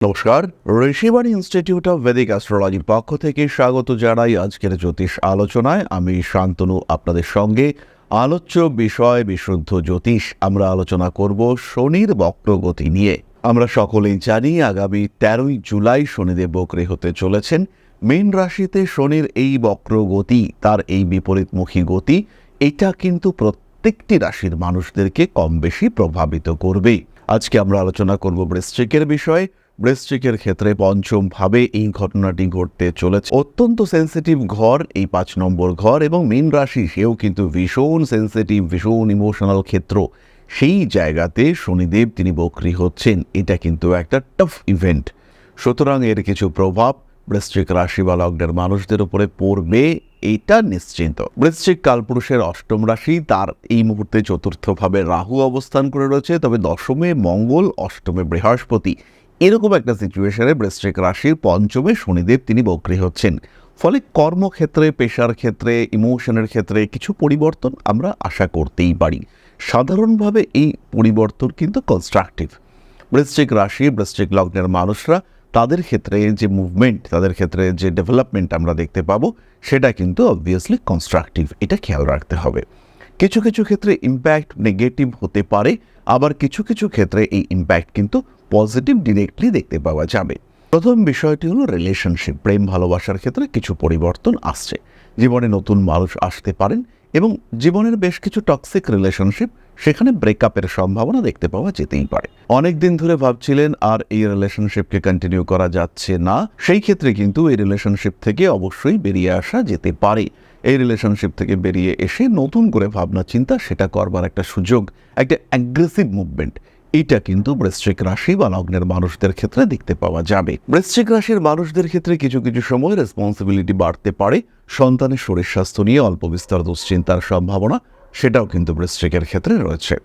নমস্কার Rishibani Institute of Vedic অ্যাস্ট্রোলজির পক্ষ থেকে স্বাগত জানাই আজকের জ্যোতিষ আলোচনায়। আমি শান্তনু, আপনাদের সঙ্গে আলোচ্য বিষয়, বিশুদ্ধ জ্যোতিষ আমরা আলোচনা করব শনির বক্রগতি নিয়ে। আমরা সকলেই জানি আগামী তেরোই জুলাই শনিদেব বক্রে হতে চলেছেন। মীন রাশিতে শনির এই বক্রগতি, তার এই বিপরীতমুখী গতি, এটা কিন্তু প্রত্যেকটি রাশির মানুষদেরকে কম বেশি প্রভাবিত করবেই। আজকে আমরা আলোচনা করব বৃশ্চিকের বিষয়ে। বৃশ্চিকের ক্ষেত্রে পঞ্চম ভাবে এই ঘটনাটি ঘটতে চলেছে। অত্যন্ত সেন্সিটিভ ঘর, এই পাঁচ নম্বর ঘর এবং মীন রাশি, সেও কিন্তু ভীষণ সেন্সিটিভ ভীষণ ইমোশনাল ক্ষেত্র। সেই জায়গাতে শনিদেব তিনি বকরি হচ্ছেন। এটা কিন্তু একটা টাফ ইভেন্ট সুতরাং এর কিছু প্রভাব বৃশ্চিক রাশি বা লগ্নের মানুষদের উপরে পড়বে, এটা নিশ্চিন্ত। বৃশ্চিক কালপুরুষের অষ্টম রাশি, তার এই মুহূর্তে চতুর্থভাবে রাহু অবস্থান করে রয়েছে। তবে দশমে মঙ্গল, অষ্টমে বৃহস্পতি। এরকম একটা সিচুয়েশনে বৃশ্চিক রাশির পঞ্চমে শনিদেব তিনি বক্রী হচ্ছেন। ফলে কর্মক্ষেত্রে, পেশার ক্ষেত্রে ইমোশনের ক্ষেত্রে কিছু পরিবর্তন আমরা আশা করতেই পারি। সাধারণভাবে এই পরিবর্তন কিন্তু কনস্ট্রাকটিভ বৃশ্চিক রাশি, বৃশ্চিক লগ্নের মানুষরা তাদের ক্ষেত্রে যে মুভমেন্ট তাদের ক্ষেত্রে যে ডেভেলপমেন্ট আমরা দেখতে পাবো, সেটা কিন্তু অবভিয়াসলি কনস্ট্রাকটিভ এটা খেয়াল রাখতে হবে। কিছু কিছু ক্ষেত্রে ইম্প্যাক্ট নেগেটিভ হতে পারে, আবার কিছু কিছু ক্ষেত্রে এই ইম্প্যাক্ট কিন্তু পজিটিভ ডিরেক্টলি দেখতে পাওয়া যাবে। প্রথম বিষয়টি হলো রিলেশনশিপ প্রেম, ভালোবাসার ক্ষেত্রে কিছু পরিবর্তন আসছে। জীবনে নতুন মানুষ আসতে পারেন এবং জীবনের বেশ কিছু টক্সিক রিলেশনশিপ সেখানে ব্রেকআপের সম্ভাবনা দেখতে পাওয়া যেতেই পারে। অনেক দিন ধরে ভাবছিলেন, আর এই রিলেশনশিপকে কন্টিনিউ করা যাচ্ছে না। সেই ক্ষেত্রে কিন্তু এই রিলেশনশিপ থেকে অবশ্যই বেরিয়ে আসা যেতে পারে। এই রিলেশনশিপ থেকে বেরিয়ে এসে নতুন করে ভাবনা চিন্তা সেটা করবার একটা সুযোগ, একটা অ্যাগ্রেসিভ মুভমেন্ট এটা কিন্তু বৃশ্চিক রাশি বা লগ্নের মানুষদের ক্ষেত্রে দেখতে পাওয়া যাবে। বৃশ্চিক রাশির মানুষদের ক্ষেত্রে কিছু কিছু সময় রেসপন্সিবিলিটি বাড়তে পারে। সন্তানের শরীর স্বাস্থ্য নিয়ে অল্প বিস্তর দুশ্চিন্তার সম্ভাবনা, সেটাও কিন্তু বৃশ্চিকের ক্ষেত্রে রয়েছে।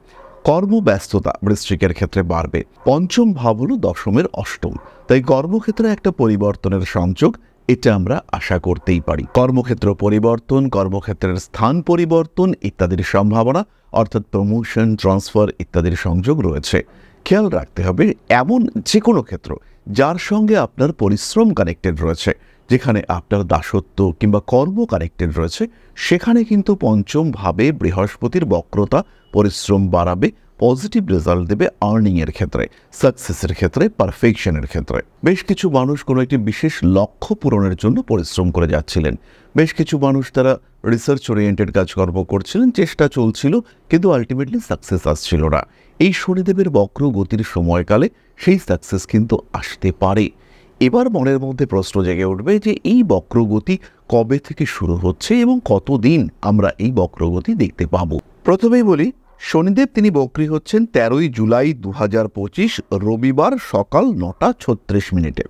কর্মব্যস্ততা বৃশ্চিকের ক্ষেত্রে বাড়বে। পঞ্চম ভাব হল দশমের অষ্টম। তাই কর্মক্ষেত্রে একটা পরিবর্তনের সংযোগ, এটা আমরা আশা করতেই পারি। কর্মক্ষেত্র পরিবর্তন, কর্মক্ষেত্রের স্থান পরিবর্তন, ইত্যাদির সম্ভাবনা অর্থাৎ প্রমোশন ট্রান্সফার ইত্যাদির সংযোগ রয়েছে। খেয়াল রাখতে হবে, এমন যে কোনো ক্ষেত্র যার সঙ্গে আপনার পরিশ্রম কানেক্টেড রয়েছে, যেখানে আপনার দাসত্ব কিংবা কর্ম কানেক্টেড রয়েছে, সেখানে কিন্তু পঞ্চমভাবে বৃহস্পতির বক্রতা পরিশ্রম বাড়াবে পজিটিভ রেজাল্ট দেবে আর্নিংয়ের ক্ষেত্রে সাকসেসের ক্ষেত্রে পারফেকশনের ক্ষেত্রে। বেশ কিছু মানুষ কোনো একটি বিশেষ লক্ষ্য পূরণের জন্য পরিশ্রম করে যাচ্ছিলেন। বেশ কিছু মানুষ তারা রিসার্চ ওরিয়েন্টেড কাজকর্ম করছিলেন, চেষ্টা চলছিল, কিন্তু আলটিমেটলি সাকসেস আসছিল না। এই শনিদেবের বক্র গতির সময়কালে সেই সাকসেস কিন্তু আসতে পারে। এবার মনের মধ্যে প্রশ্ন জেগে উঠবে যে এই বক্রগতি কবে থেকে শুরু হচ্ছে এবং কতদিন আমরা এই বক্রগতি দেখতে পাবো? প্রথমেই বলি শনিদেব তিনি বক্রি হচ্ছেন তেরোই জুলাই দু পঁচিশ রবিবার সকাল নটা ছত্রিশ মিনিটে।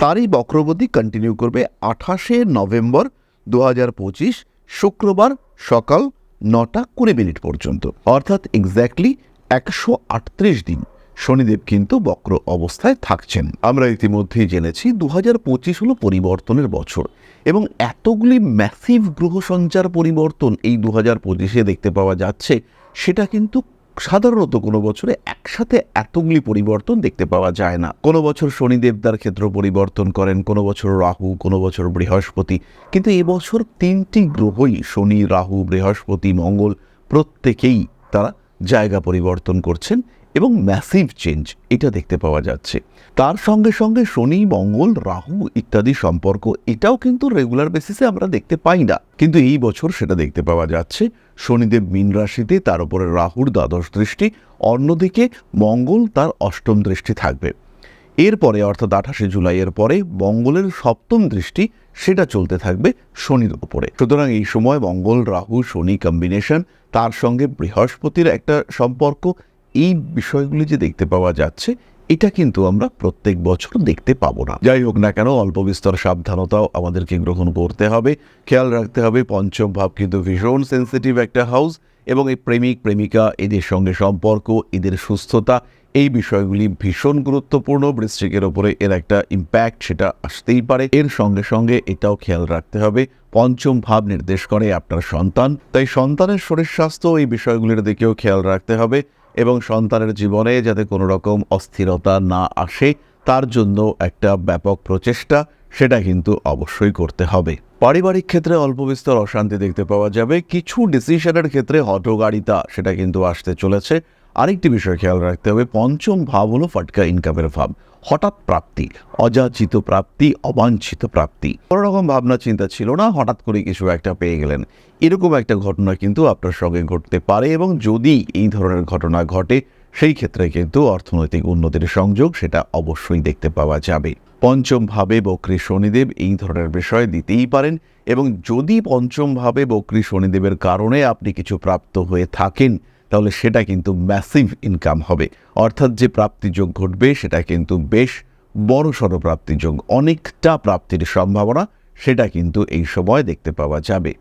তারই বক্রবতী কন্টিনিউ করবে আঠাশে নভেম্বর দু পঁচিশ শুক্রবার সকাল নটা কুড়ি মিনিট পর্যন্ত, অর্থাৎ এক্স্যাক্টলি একশো আটত্রিশ দিন। শনিদেব কিন্তু বক্র অবস্থায় থাকছেন। আমরা ইতিমধ্যেই জেনেছি দু হাজার পঁচিশ হলো পরিবর্তনের বছর এবং এতগুলি ম্যাসিভ গ্রহ সঞ্চার পরিবর্তন এই দু হাজার পঁচিশে দেখতে পাওয়া যাচ্ছে, সেটা কিন্তু সাধারণত কোনো বছরে একসাথে এতগুলি পরিবর্তন দেখতে পাওয়া যায় না। কোনো বছর শনিদেব তার ক্ষেত্র পরিবর্তন করেন, কোনো বছর রাহু, কোনো বছর বৃহস্পতি। কিন্তু এবছর তিনটি গ্রহই, শনি, রাহু, বৃহস্পতি, মঙ্গল, প্রত্যেকেই তারা জায়গা পরিবর্তন করছেন। এবং ম্যাসিভ চেঞ্জ এটা দেখতে পাওয়া যাচ্ছে। তার সঙ্গে সঙ্গে শনি, মঙ্গল, রাহু ইত্যাদি সম্পর্ক এটাও কিন্তু রেগুলার বেসিসে আমরা দেখতে পাই না। কিন্তু এই বছর সেটা দেখতে পাওয়া যাচ্ছে। শনিদেব মীন রাশিতে, তার উপরে রাহুর দ্বাদশ দৃষ্টি, অন্যদিকে মঙ্গল তার অষ্টম দৃষ্টি থাকবে। এরপরে অর্থাৎ আঠাশে জুলাইয়ের পরে মঙ্গলের সপ্তম দৃষ্টি, সেটা চলতে থাকবে শনির উপরে। সুতরাং এই সময় মঙ্গল, রাহু, শনি কম্বিনেশন তার সঙ্গে বৃহস্পতির একটা সম্পর্ক এই বিষয়গুলি যে দেখতে পাওয়া যাচ্ছে, এটা কিন্তু আমরা প্রত্যেক বছর দেখতে পাবো না। যাই হোক না কেন, অল্প বিস্তর সাবধানতাও আমাদেরকে গ্রহণ করতে হবে। খেয়াল রাখতে হবে, পঞ্চম ভাব কিন্তু ভীষণ সেন্সিটিভ একটা হাউস এবং এই প্রেমিক, প্রেমিকা, এদের সঙ্গে সম্পর্ক, এদের সুস্থতা, এই বিষয়গুলি ভীষণ গুরুত্বপূর্ণ। বৃশ্চিকের ওপরে এর একটা ইম্প্যাক্ট সেটা আসতেই পারে। এর সঙ্গে সঙ্গে এটাও খেয়াল রাখতে হবে, পঞ্চম ভাব নির্দেশ করে আপনার সন্তান। তাই সন্তানের শরীর স্বাস্থ্য এই বিষয়গুলির দিকেও খেয়াল রাখতে হবে। এবং সন্তানের জীবনে যাতে কোনো রকম অস্থিরতা না আসে, তার জন্য একটা ব্যাপক প্রচেষ্টা, সেটা কিন্তু অবশ্যই করতে হবে। পারিবারিক ক্ষেত্রে অল্প বিস্তর অশান্তি দেখতে পাওয়া যাবে। কিছু ডিসিশনের ক্ষেত্রে হটগাড়িতা সেটা কিন্তু আসতে চলেছে। আরেকটি বিষয় খেয়াল রাখতে হবে, পঞ্চম ভাব হলো ফাটকা ইনকামের ভাব। হঠাৎ প্রাপ্তি, অযাচিত প্রাপ্তি, অবাঞ্ছিত প্রাপ্তি। কোনো রকম ভাবনা, চিন্তা ছিল না, হঠাৎ করে কিছু একটা পেয়ে গেলেন। এরকম একটা ঘটনা কিন্তু আপনার সঙ্গে ঘটতে পারে এবং যদি এই ধরনের ঘটনা ঘটে, সেই ক্ষেত্রে কিন্তু অর্থনৈতিক উন্নতির সংযোগ সেটা অবশ্যই দেখতে পাওয়া যাবে। পঞ্চম ভাবে বক্রী শনিদেব এই ধরনের বিষয় দিতেই পারেন এবং যদি পঞ্চম ভাবে বক্রী শনিদেবের কারণে আপনি কিছু প্রাপ্ত হয়ে থাকেন তাহলে সেটা কিন্তু ম্যাসিভ ইনকাম হবে। অর্থাৎ যে প্রাপ্তিযোগ ঘটবে, সেটা কিন্তু বেশ বড় সড় প্রাপ্তিযোগ। অনেকটা প্রাপ্তির সম্ভাবনা, সেটা কিন্তু এই সময় দেখতে পাওয়া যাবে।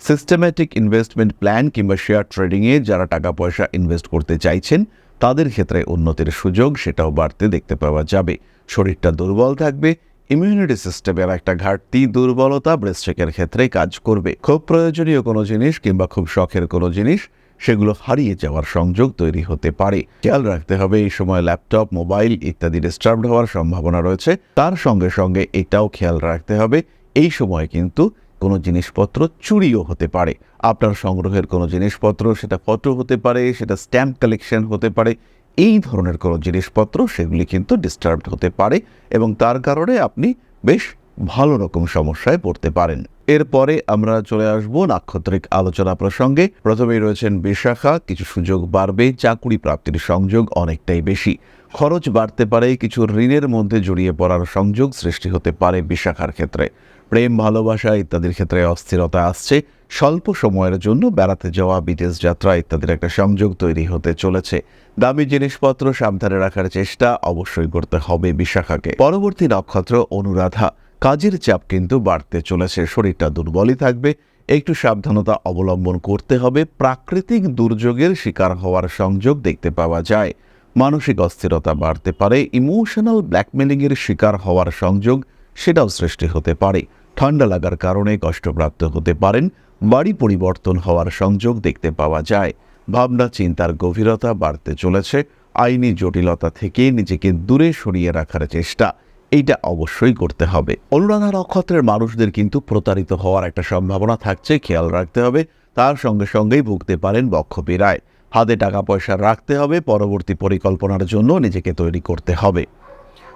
সিস্টেম্যাটিক ইনভেস্টমেন্ট প্ল্যান কিংবা শেয়ার ট্রেডিংয়ে যারা টাকা পয়সা ইনভেস্ট করতে চাইছেন, তাদের ক্ষেত্রে উন্নতির সুযোগ সেটাও বাড়তে দেখতে পাওয়া যাবে। শরীরটা দুর্বল থাকবে ইমিউনিটি সিস্টেমের একটা ঘাটতি, দুর্বলতা ব্রেস্টেকের ক্ষেত্রে কাজ করবে। খুব প্রয়োজনীয় কোনো জিনিস কিংবা খুব শখের কোনো জিনিস সেগুলো হারিয়ে যাওয়ার সংযোগ তৈরি হতে পারে। খেয়াল রাখতে হবে, এই সময় ল্যাপটপ, মোবাইল ইত্যাদি ডিস্টার্ব হওয়ার সম্ভাবনা রয়েছে। তার সঙ্গে সঙ্গে এটাও খেয়াল রাখতে হবে, এই সময় কিন্তু কোনো জিনিসপত্র চুরিও হতে পারে। আপনার সংগ্রহের কোনো জিনিসপত্র, সেটা ফটো হতে পারে, সেটা স্ট্যাম্প কালেকশন হতে পারে, এই ধরনের কোনো জিনিসপত্র, সেগুলি কিন্তু ডিস্টার্বড হতে পারে এবং তার কারণে আপনি বেশ ভালো রকম সমস্যায় পড়তে পারেন। এরপরে আমরা চলে আসব নাক্ষত্রিক আলোচনা প্রসঙ্গে। প্রথমেই রয়েছেন বিশাখা, কিছু সুযোগ বাড়বে, চাকুরি প্রাপ্তির সংযোগ অনেকটাই বেশি। খরচ বাড়তে পারে, কিছু ঋণের মধ্যে জড়িয়ে পড়ার সংযোগ সৃষ্টি হতে পারে বিশাখার ক্ষেত্রে। প্রেম, ভালোবাসা ইত্যাদির ক্ষেত্রে অস্থিরতা আসছে। স্বল্প সময়ের জন্য বেড়াতে যাওয়া, বিদেশ যাত্রা ইত্যাদির একটা সংযোগ তৈরি হতে চলেছে। দামি জিনিসপত্র সাবধানে রাখার চেষ্টা অবশ্যই করতে হবে বিশাখাকে। পরবর্তী নক্ষত্র অনুরাধা। কাজের চাপ কিন্তু বাড়তে চলেছে, শরীরটা দুর্বলই থাকবে, একটু সাবধানতা অবলম্বন করতে হবে, প্রাকৃতিক দুর্যোগের শিকার হওয়ার সংযোগ দেখতে পাওয়া যায়। মানসিক অস্থিরতা বাড়তে পারে, ইমোশনাল ব্ল্যাকমেলিংয়ের শিকার হওয়ার সংযোগ সেটাও সৃষ্টি হতে পারে। ঠান্ডা লাগার কারণে কষ্টপ্রাপ্ত হতে পারেন, বাড়ি পরিবর্তন হওয়ার সংযোগ দেখতে পাওয়া যায়। ভাবনা, চিন্তার গভীরতা বাড়তে চলেছে, আইনি জটিলতা থেকে নিজেকে দূরে সরিয়ে রাখার চেষ্টা। এইটা অবশ্যই করতে হবে। অনুরাধা নক্ষত্রের মানুষদের কিন্তু প্রতারিত হওয়ার একটা সম্ভাবনা থাকছে, খেয়াল রাখতে হবে। তার সঙ্গে সঙ্গেই ভুগতে পারেন বক্ষপীড়ায় হাতে টাকা পয়সা রাখতে হবে, পরবর্তী পরিকল্পনার জন্য নিজেকে তৈরি করতে হবে।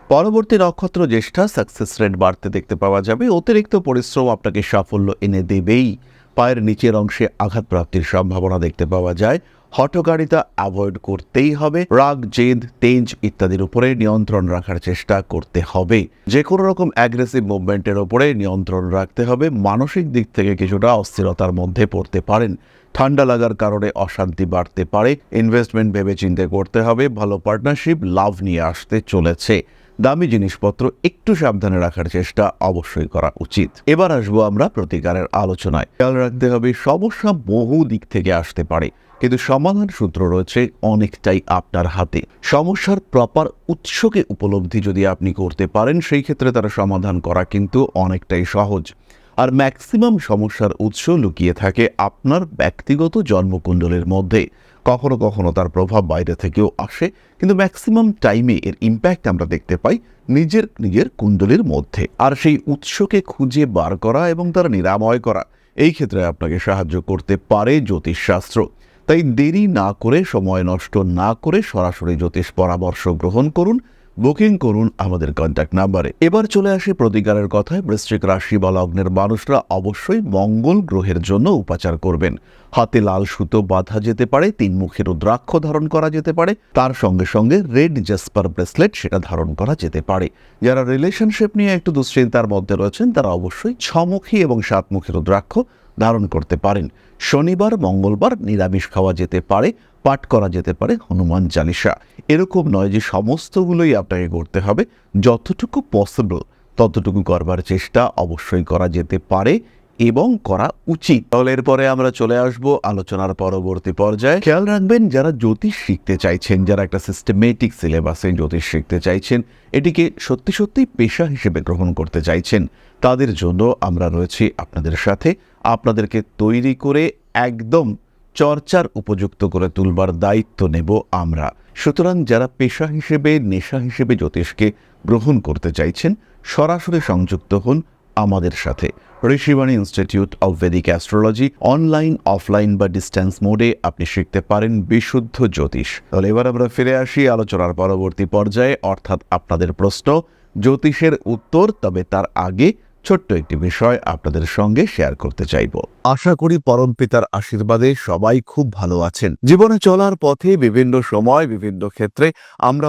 পরবর্তী নক্ষত্র জ্যেষ্ঠা সাকসেস রেট বাড়তে দেখতে পাওয়া যাবে। অতিরিক্ত পরিশ্রম আপনাকে সাফল্য এনে দেবেই। পায়ের নিচের অংশে আঘাতপ্রাপ্তির সম্ভাবনা দেখতে পাওয়া যায়। হটকারিতা অ্যাভয়েড করতেই হবে। রাগ, জেদ, তেজ ইত্যাদির উপরে নিয়ন্ত্রণ রাখার চেষ্টা করতে হবে। যে কোনো রকম অ্যাগ্রেসিভ মুভমেন্টের ওপরে নিয়ন্ত্রণ রাখতে হবে। মানসিক দিক থেকে কিছুটা অস্থিরতার মধ্যে পড়তে পারেন। ঠান্ডা লাগার কারণে অশান্তি বাড়তে পারে। ইনভেস্টমেন্ট ভেবে চিন্তে করতে হবে। ভালো পার্টনারশিপ লাভ নিয়ে আসতে চলেছে। দামি জিনিসপত্র একটু সাবধানে রাখার চেষ্টা অবশ্যই করা উচিত। এবার আসব আমরা প্রতিকারের আলোচনায়। খেয়াল রাখতে হবে সমস্যা বহু দিক থেকে আসতে পারে। কিন্তু সমাধান সূত্র রয়েছে অনেকটাই আপনার হাতে। সমস্যার প্রপার উৎসকে উপলব্ধি যদি আপনি করতে পারেন, সেই ক্ষেত্রে তার সমাধান করা কিন্তু অনেকটাই সহজ। আর ম্যাক্সিমাম সমস্যার উৎস লুকিয়ে থাকে আপনার ব্যক্তিগত জন্মকুণ্ডলের মধ্যে। কখনো কখনো তার প্রভাব বাইরে থেকেও আসে, কিন্তু ম্যাক্সিমাম টাইমে এর ইম্প্যাক্ট আমরা দেখতে পাই নিজের নিজের কুণ্ডলীর মধ্যে। আর সেই উৎসকে খুঁজে বার করা এবং তার নিরাময় করা, এই ক্ষেত্রে আপনাকে সাহায্য করতে পারে জ্যোতিষশাস্ত্র। তাই দেরি না করে, সময় নষ্ট না করে সরাসরি জ্যোতিষ পরামর্শ গ্রহণ করুন, বুকিং করুন আমাদের কন্ট্যাক্ট নাম্বারে এবার চলে আসে প্রতিকারের কথায়। বৃশ্চিক রাশি বা লগ্নের মানুষরা অবশ্যই মঙ্গল গ্রহের জন্য উপাচার করবেন। হাতে লাল সুতো বাঁধা যেতে পারে, তিন মুখের রুদ্রাক্ষ ধারণ করা যেতে পারে, তার সঙ্গে সঙ্গে রেড জাসপার ব্রেসলেট সেটা ধারণ করা যেতে পারে। যারা রিলেশনশিপ নিয়ে একটু দুশ্চিন্তার মধ্যে রয়েছেন, তারা অবশ্যই ছমুখী এবং সাত সাতমুখী রুদ্রাক্ষ ধারণ করতে পারেন। শনিবার, মঙ্গলবার নিরামিষ খাওয়া যেতে পারে, পাঠ করা যেতে পারে হনুমান চালিসা এরকম নয় যে সমস্তগুলোই আপনাকে করতে হবে, যতটুকু পসিবল ততটুকু করবার চেষ্টা অবশ্যই করা যেতে পারে। এবং করা উচিত। তাহলে এরপরে আমরা চলে আসব আলোচনার পরবর্তী পর্যায়ে। খেয়াল রাখবেন, যারা জ্যোতিষ শিখতে চাইছেন, যারা একটা সিস্টেমেটিক সিলেবাসে জ্যোতিষ শিখতে চাইছেন, এটিকে সত্যি সত্যি পেশা হিসেবে গ্রহণ করতে চাইছেন, তাদের জন্য আমরা রয়েছি আপনাদের সাথে। আপনাদেরকে তৈরি করে একদম চর্চার উপযুক্ত করে তুলবার দায়িত্ব নেব আমরা। সুতরাং যারা পেশা হিসেবে, নেশা হিসেবে জ্যোতিষকে গ্রহণ করতে চাইছেন, সরাসরি সংযুক্ত হন আমাদের সাথে। Rishibani institute of vedic astrology online offline বা ডিস্ট্যান্স মোডে আপনি শিখতে পারেন বিশুদ্ধ জ্যোতিষ। তাহলে এবার আমরা ফিরে আসি আলোচনার পরবর্তী পর্যায়ে, অর্থাৎ আপনাদের প্রশ্ন, জ্যোতিষের উত্তর, তবে তার আগে ছোট্ট একটি বিষয় আপনাদের সঙ্গে শেয়ার করতে চাইব। আশা করি পরম পিতার আশীর্বাদে সবাই খুব ভালো আছেন। জীবনে চলার পথে বিভিন্ন সময়, বিভিন্ন ক্ষেত্রে আমরা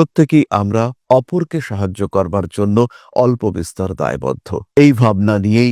প্রত্যেকেই আমরা অপরকে সাহায্য করবার জন্য অল্প বিস্তর দায়বদ্ধ। এই ভাবনা নিয়েই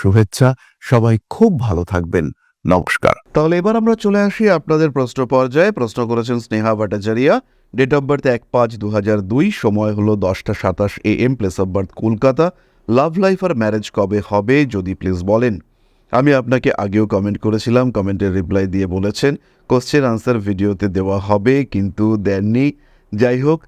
শুভেচ্ছা। সবাই খুব ভালো থাকবেন। নমস্কার। তাহলে এবার আমরা চলে আসি আপনাদের প্রশ্ন পর্যায়ে। প্রশ্ন করেছেন Sneha Bhattacharya. Date of birth এক পাঁচ দু হাজার দুই। সময় হলো দশটা সাতাশ A M place of birth Kolkata. Love life R marriage কবে হবে, যদি প্লিজ বলেন। আমি আপনাকে আগেও কমেন্ট করেছিলাম কমেন্টের রিপ্লাই দিয়ে বলেছেন। কোশ্চেন আনসার ভিডিওতে দেওয়া হবে, কিন্তু দেননি। যাই হোক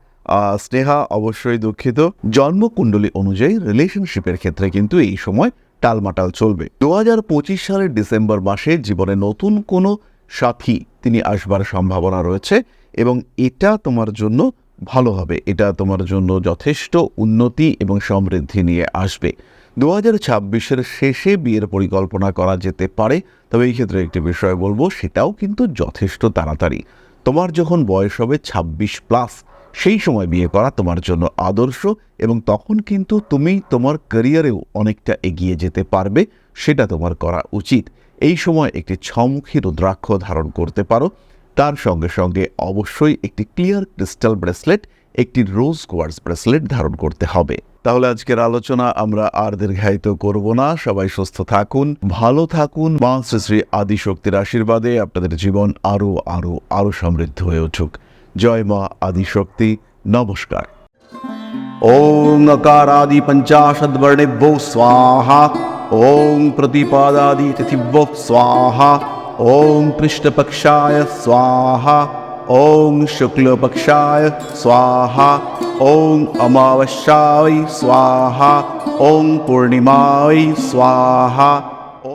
স্নেহা অবশ্যই দুঃখিত। জন্মকুণ্ডলী অনুযায়ী রিলেশনশিপের ক্ষেত্রে কিন্তু এই সময় টালমাটাল চলবে। দু হাজার পঁচিশ সালের ডিসেম্বর মাসে জীবনে নতুন কোনো সাথী তিনি আসবার সম্ভাবনা রয়েছে এবং এটা তোমার জন্য ভালো হবে। এটা তোমার জন্য যথেষ্ট উন্নতি এবং সমৃদ্ধি নিয়ে আসবে। দু হাজার ছাব্বিশের শেষে বিয়ের পরিকল্পনা করা যেতে পারে, তবে এই ক্ষেত্রে একটি বিষয় বলব, সেটাও কিন্তু যথেষ্ট তাড়াতাড়ি। তোমার যখন বয়স হবে ছাব্বিশ প্লাস সেই সময় বিয়ে করা তোমার জন্য আদর্শ এবং তখন কিন্তু তুমি তোমার ক্যারিয়ারেও অনেকটা এগিয়ে যেতে পারবে, সেটা তোমার করা উচিত। এই সময় একটি ছমুখী রুদ্রাক্ষ ধারণ করতে পারো। তার সঙ্গে সঙ্গে অবশ্যই একটি ক্লিয়ার ক্রিস্টাল ব্রেসলেট একটি রোজ কোয়ার্স ব্রেসলেট ধারণ করতে হবে। তাহলে আজকের আলোচনা আমরা আর দীর্ঘায়িত করব না। সবাই সুস্থ থাকুন, ভালো থাকুন। মা শ্রী শ্রী আদিশক্তির আশীর্বাদে আপনাদের জীবন আরও আরও আরও সমৃদ্ধ হয়ে উঠুক। জয় মা আদিশক্তি নমস্কার ওং अकारादि पञ्चाशद्वर्णेभ्यो स्वाहा ॐ प्रतिपादादि तिथिभ्यो स्वाहा ॐ कृष्णपक्षाय स्वाहा ॐ शुक्लपक्षाय स्वाहा ॐ अमावस्याय स्वाहा ॐ पूर्णिमाय स्वाहा